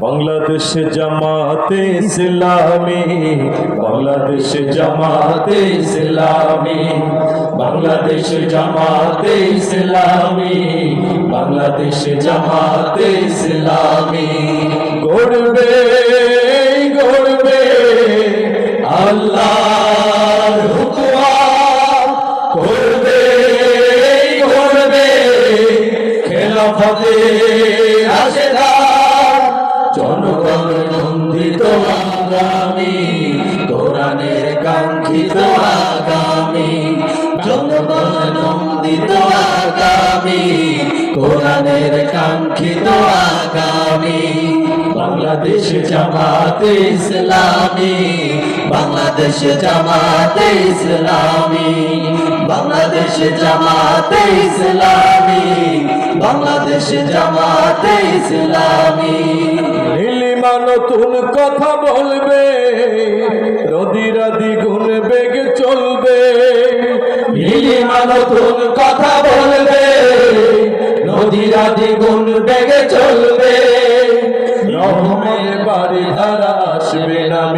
বাংলাদেশ জামাতে ইসলামী, বাংলাদেশ জামাতে ইসলামী, বাংলাদেশ জামাতে ইসলামী, বাংলাদেশ জামাতে ইসলামী। গড়বে গড়বে আল্লাহর হুকুম। করবে করবে খেলাফতে কাঙ্ক্ষিত আগামী, জনগণ নন্দিত আগামী, কোরআনের কাঙ্ক্ষিত আগামী, বাংলাদেশ জামাতে ইসলামী, বাংলাদেশ জামাতে ইসলামী, বাংলাদেশ জামাতে ইসলামী, বাংলাদেশ জামাতে ইসলামী। নীলিমা নতুন কথা বলবে। রদিরা দ্বিগুণ বেগে চলবে। নীলিমা নতুন কথা বলবে। নদীরা দ্বিগুণ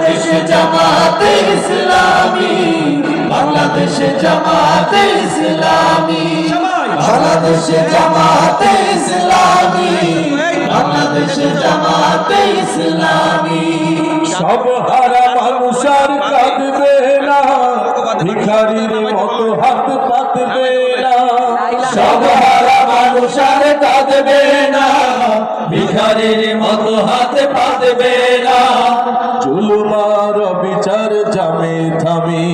বাংলাদেশ জামাতে ইসলামী, বাংলাদেশ জামাতে ইসলামী, বাংলাদেশ জামাতে ইসলামী, বাংলাদেশ জামাতে ইসলামী। সব হারা মানুষ আর কাঁদবে না, ভিখারির মতো হাত পাতবে না। সব হারা মানুষ আর কাঁদবে না, ভিখারির মতো হাত পাতবে না। জুলুমার বিচার জামে থামি।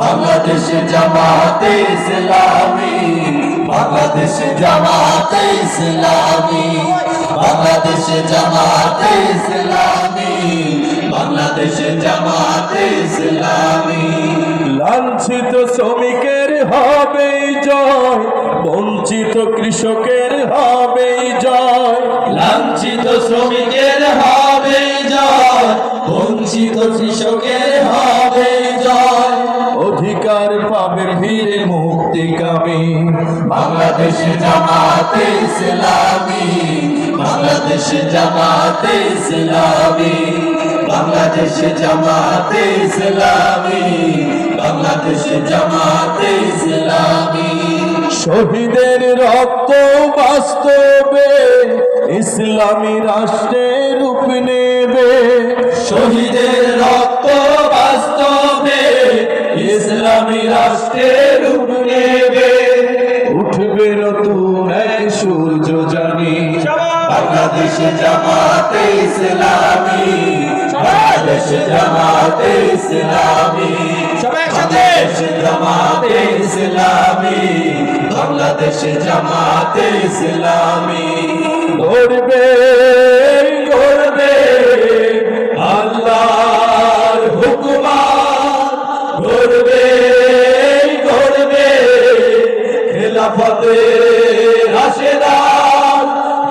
বাংলাদেশ জামাতে ইসলামী। বাংলাদেশ জামাতে ইসলামী। বাংলাদেশ জামাতে ইসলামী। বাংলাদেশ জামাতে ইসলামী। লাঞ্ছিত শ্রমিকের হবে জয় বঞ্চিত কৃষকের হবে জয়। লাঞ্ছিত শ্রমিকের হবে বঞ্চিত কৃষকের হবে জয়। অধিকার পাবে ফিরে মুক্তিকামী বাংলাদেশ জামাতে ইসলামী। বাংলাদেশ জামাতে ইসলামী। বাংলাদেশ জামাতে ইসলামী। বাংলাদেশ জামাতে ইসলামী। শহীদের রক্ত বাস্তবে ইসলামী রাষ্ট্রের জামাতে ইসলামী। বাংলাদেশ জামাতে ইসলামী। বাংলাদেশ জামাতে ইসলামী। গড়বে গড়বে আল্লাহর হুকুমা গড়বে গড়বে খেলাফতে রাশেদার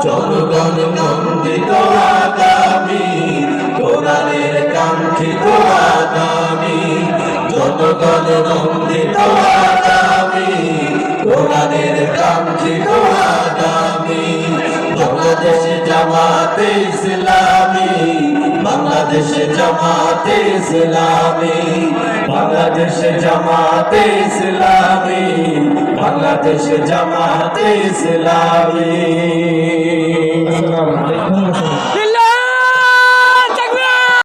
জনগণ আগামী আগামী, জনগণ নন্দিত আগামী কোরআনের কাঙ্ক্ষিত আগামী, বাংলাদেশ জামাতে ইসলামী, বাংলাদেশ জামাতে ইসলামী, বাংলাদেশ জামাতে ইসলামী, বাংলাদেশ জামাতে ইসলামী।